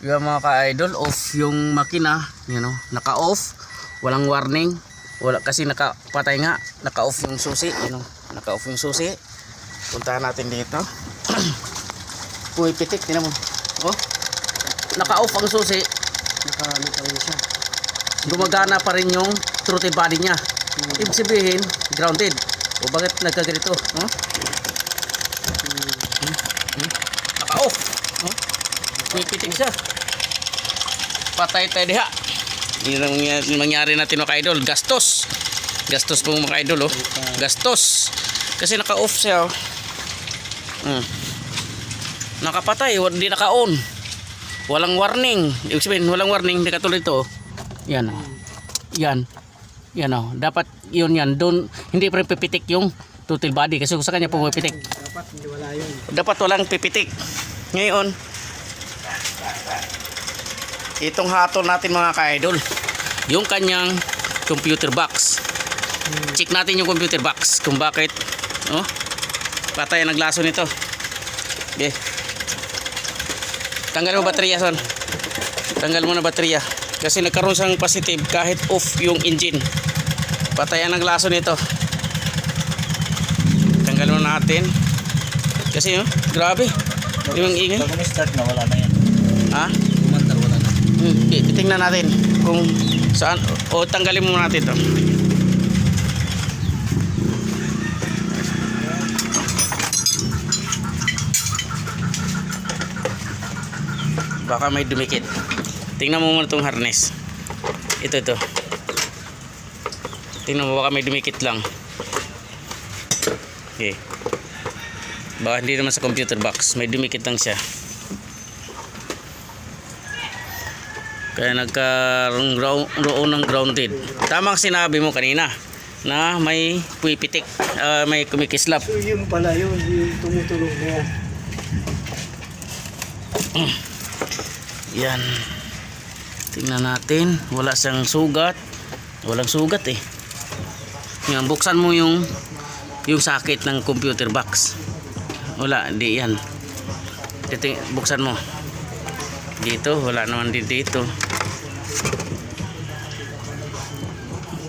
Yung mga ka-idol, off yung makina, you know, naka-off, walang warning, wala kasi nakapatay nga, naka-off yung susi, you know, naka-off yung susi. Puntahan natin dito. Uy, pitik, tinan mo. Oh, naka-off ang susi, Naka-ano pa rin siya. gumagana pa rin yung throttle body niya. Ibig sabihin, grounded. O bakit nagkaganito? No? Naka-off. Pitik siya. Patay tayo diha. Yun ang mangyari- mangyari natin mga idol. Gastos. Gastos po mga idol. Oh. Gastos. Kasi naka-off siya. Oh. Hmm. Nakapatay. Hindi naka-on. Walang warning. Ibig sabihin, walang warning. Hindi katulad ito. oh. Yan. oh. Yan. Yan oh. Dapat yun yan. Doon, hindi pa rin pipitik yung total body. Kasi kung sa kanya pumipitik. Dapat hindi wala yun. Dapat walang pipitik. Ngayon, itong hatol natin mga ka-idol. Yung kanyang computer box. Check natin yung computer box kung bakit oh, patay ang naglaso nito. Okay. Tanggal mo baterya son. Tanggal mo na baterya. Kasi nagkaroon siyang positive kahit off yung engine. Patay ang naglaso nito. Tanggal mo natin. Kasi oh, grabe. Yung ingay. Start na wala na yan. Ha? Umandar wala na. Hmm, ti- titingnan natin kung saan o tanggalin mo natin to. Baka may dumikit. Tingnan mo muna itong harness. Ito ito. Tingnan mo baka may dumikit lang. Okay. Baka hindi naman sa computer box. May dumikit lang siya. Kaya nagkaroon roon ng grounded. Tamang sinabi mo kanina na may puipitik, ah, may kumikislap. So yun pala yun, yung tumutulong na yan. Yan. Tingnan natin. Wala siyang sugat. Walang sugat eh. Yan, buksan mo yung yung sakit ng computer box. Wala, di yan. Dito, buksan mo. Dito, wala naman din dito.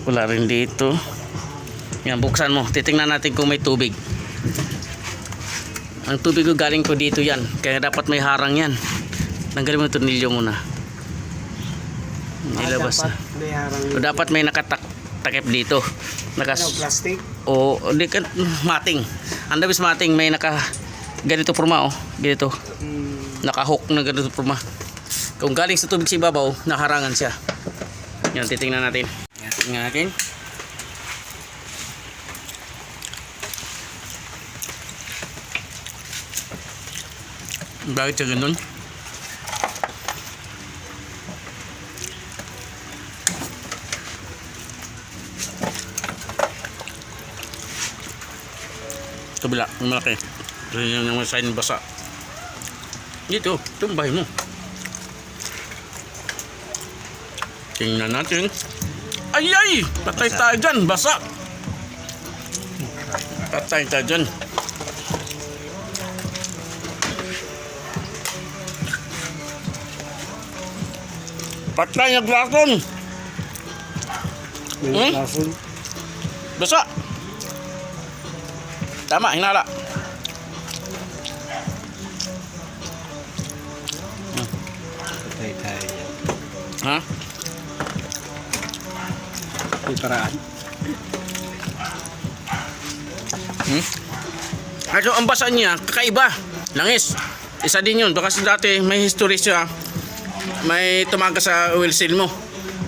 Wala rin dito. Yan, buksan mo. Titingnan natin kung may tubig. Ang tubig ko galing ko dito yan. Kaya dapat may harang yan. Tanggalin mo yung tornilyo muna. Ilabas Ah, na. dapat may harang. O dapat may nakatakip dito. Nakas Ano, plastic? o hindi ka mating. Ang dabis mating may naka ganito forma oh. Ganito. Hmm. Naka-hook na ganito forma. Kung galing sa tubig sa ibabaw, nakarangan siya. Yan, titingnan natin. Tingnan natin. Bakit siya ganun? Kabila, malaki. Yan yung sign basa. Dito, bahay mo. Tingnan natin. Ay ay! Patay tayo dyan, basa! Patay tayo dyan. Patay ang dragon! May Hmm? Basa! Tama, hinala. Patay tayo yan. Ha? May paraan. Hmm? Ano ang basa niya, kakaiba. Langis. Isa din yun. Kasi dati may history siya. May tumaga sa oil seal mo.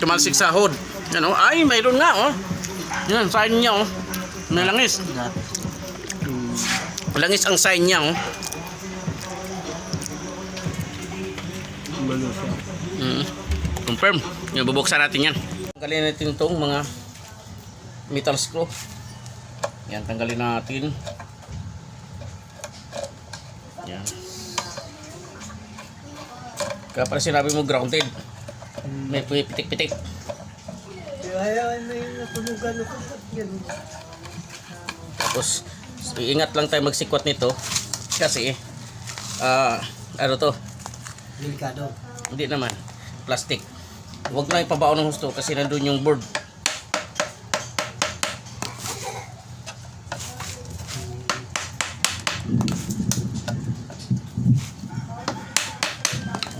Tumalsik sa hood. Yan oh. Ay, mayroon nga oh. Yan, sign niya oh. May langis. Langis ang sign niya oh. Mm. Confirm. Yung bubuksan natin yan. Tanggalin natin itong mga metal screw. Yan, tanggalin natin. Yan. Kaya pala sinabi mo grounded. May pitik-pitik. Tapos, iingat lang tayo magsikwat nito. Kasi, ah, ano to, Delikado. Hindi naman. Plastic. Huwag na ipabaon ng husto kasi nandun yung board.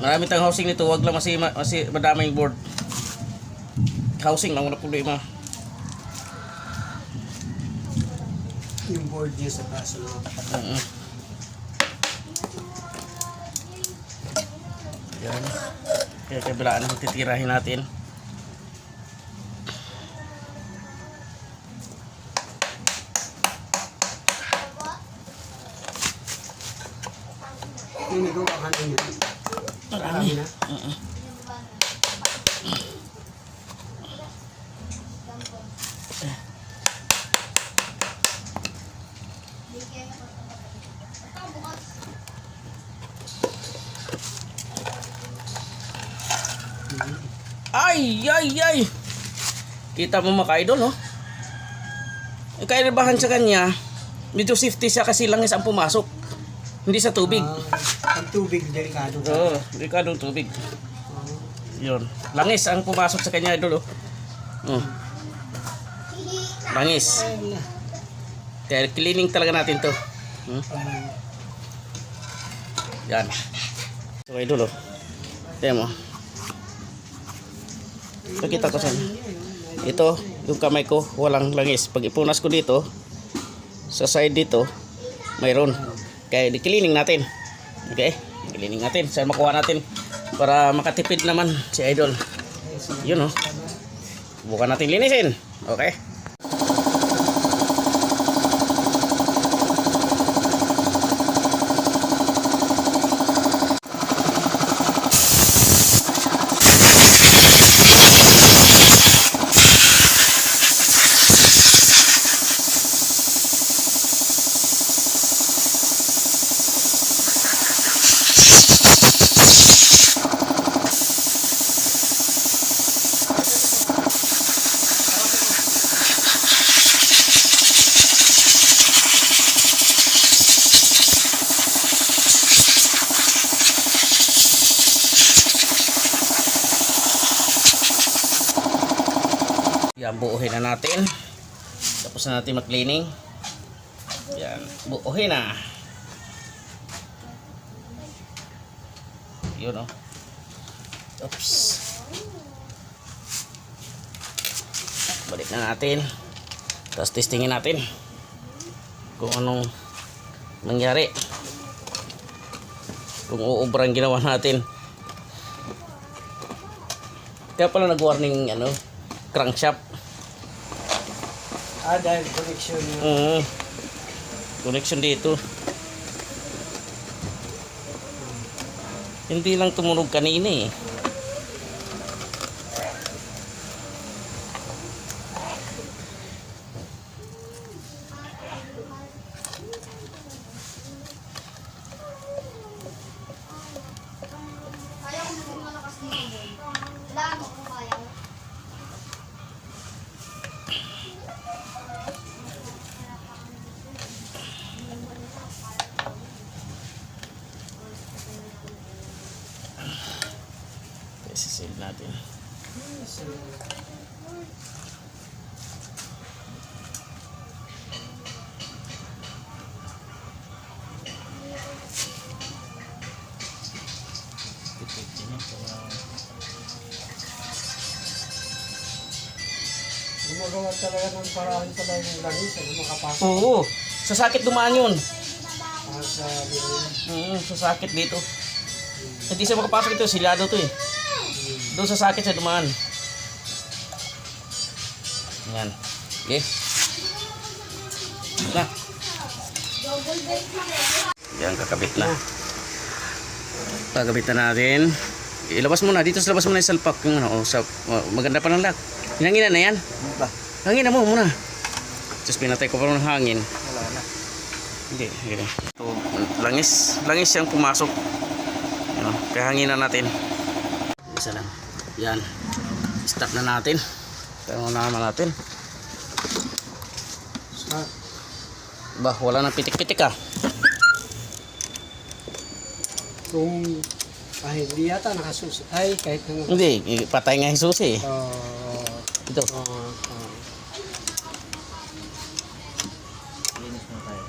Marami tayong housing nito. Huwag lang masi madama yung board. Housing lang. Wala problema. Yung board niya sa kaso. Mm-mm. Yan. Kaya kabilaan ang titirahin natin. Yung nagawa ka na Marami na. Ay, ay, ay! Kita mo mga idol, no? Eh, kailabahan sa kanya, medyo safety siya kasi langis ang pumasok. Hindi sa tubig. Ah, ang tubig, delikado. Oo, delikadong tubig. Yun. Langis ang pumasok sa kanya, idol, oh. Oh. Langis. Ay, Kaya cleaning talaga natin to. Hmm? Yan. So, idol, oh. Tignan mo. Pakita ko sa'yo. Ito, yung kamay ko, walang langis. Pag ipunas ko dito, sa side dito, mayroon. Kaya di-cleaning natin. Okay? Cleaning natin. Saan makuha natin para makatipid naman si Idol. Yun, oh. Bukan natin linisin. Okay? Yan, buuhin na natin. Tapos na natin mag-cleaning. Yan, buuhin na. Yun, oh. Oops. Balik na natin. Tapos testingin natin kung anong nangyari. Kung uubra ang ginawa natin. Kaya pala nag-warning ano, crankshaft. Ah, dahil connection yung Oo. Connection dito. Hindi lang tumunog kanina eh. Isisil natin. gumagawa talaga ng paraan sa lahat ng langis. Ano makapasok Oo. Sa sakit dumaan yun. ah, sa. Oo, sa sakit dito. Hindi siya makapasok ito. Silyado to eh. Doon sa sakit siya dumaan. Yan. Okay. Na. Yan, kakabit na. Kakabit na natin. Ilabas mo na. Dito sa labas mo na yung salpak. Yung ano, oh, sa, oh, maganda pa ng lock. Hinangin na yan. Ba? Hangin na mo muna. Tapos pinatay ko pa ng hangin. Wala na. Hindi, hindi. Ito, langis. Langis siyang pumasok. Ano, kaya hanginan natin. Isa lang. Yan. Stop na natin. Pero naman natin. Ba, wala nang pitik-pitik ah. kung Ay, hindi yata nakasus. Ay, kahit na. Hindi, patay nga yung susi eh. Oo. Ito. Mo tayo.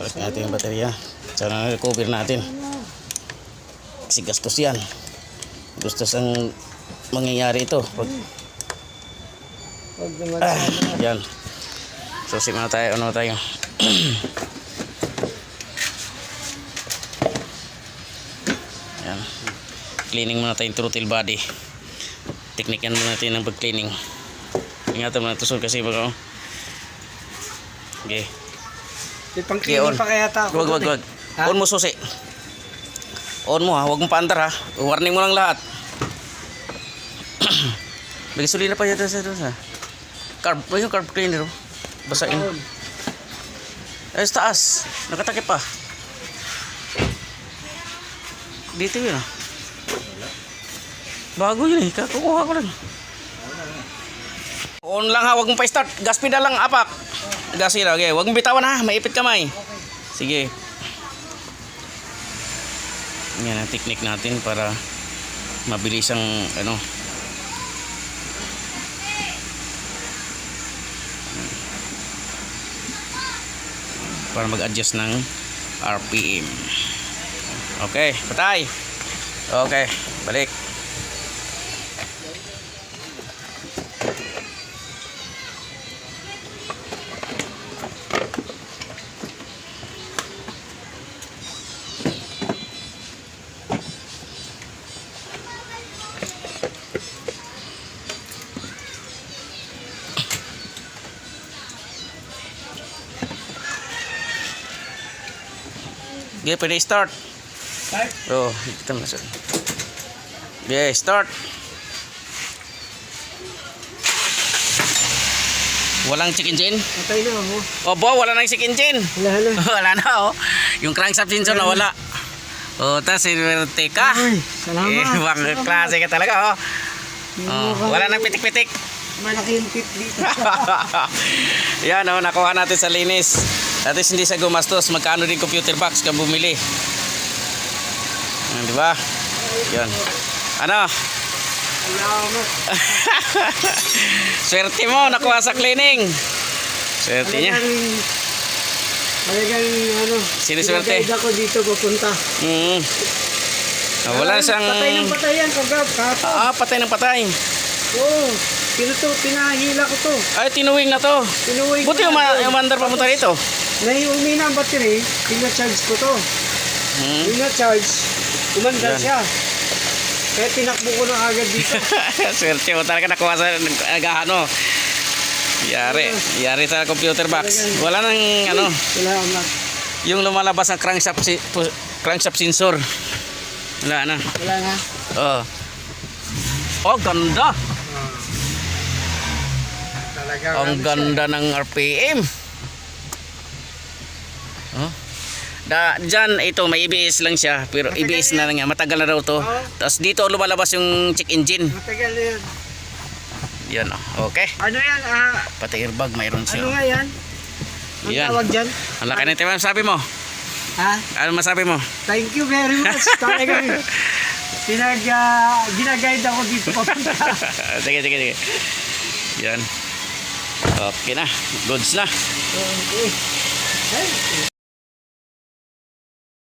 Balik natin yung baterya. Sana recover natin. Kasi gastos yan. Gastos ang mangyayari ito. Pag, ah, yan. Susi muna tayo. Ano tayo? yan. Cleaning muna tayo yung throttle body. Teknikan muna natin ng pag-cleaning. Ingatan mo na tusol kasi baka... oh. Okay. May pang on. pa kaya ta. Wag, wag, wag. On mo susi. On mo ha, wag mo paandar ha. Warning mo lang lahat. May gasolina pa yata sa doon ha. Carb, may yung carb cleaner. oh. Basain. Ay, sa taas. Nakatakip pa. Dito yun ah. Bago yun eh. Kakukuha ko lang. On lang ha, wag mo pa start. Gas pedal lang, apak. Gas pedal, okay. Wag mo bitawan ha, maipit kamay. Sige. Yan ang technique natin para mabilis ang ano. Para mag-adjust ng RPM. Okay, patay. Okay, balik. Okay, pwede start. Start. Oh, kita mo na sir. Yeah, start. Walang check engine. Patay na ako. Opo, wala nang check engine. Hala, hala. wala na oh. Yung crankshaft sensor na wala. Oh, tas swerte ka. Eh, salamat. bang klase ka talaga oh. Oh, wala nang pitik-pitik. Malaki yung tip dito. Yan oh, nakuha natin sa linis. At least hindi sa gumastos. Magkano din computer box ka bumili. Di ba? Yan. Ano? Swerte mo, nakuha sa cleaning. Swerte niya. Talagang, ano. Siniswerte. pinag-guide ako dito papunta. Mm. Ah, wala siyang... Patay ng patay yan, kagab. Kapo. Ah, patay ng patay. Oo. Pinuto, pinahila ko to. Ay, tinuwing na to. Pinuwi Buti yung, ma- yung mandar papunta rito. Naiumina ang battery, pina-charge ko to. Hmm. Pina-charge, umandar Yan. siya. Kaya tinakbo ko na agad dito. Swerte mo talaga nakuha sa nagahano. Yari. Yari sa computer box. Wala nang ano, yung lumalabas ng crankshaft, si- crankshaft sensor. Wala na. Wala na. Oh. Oh, ganda. Talaga. Ang ganda ng RPM. Oh. Da, dyan, ito, may EBS lang siya. Pero Matagal EBS na lang yan. Matagal na daw to. Tapos dito lumalabas yung check engine. Matagal na yan. Oh. okay. Ano yan? Ah, Pati airbag, mayroon ano siya. nga yan? Ang Yan. tawag dyan? Ang laki na ito. Ano sabi mo? Ha? Ano masabi mo? Thank you very much. Talagang pinag, uh, ginaguide ako dito papunta. sige, sige, sige. Yan. Okay na. Goods na. Okay. Ay,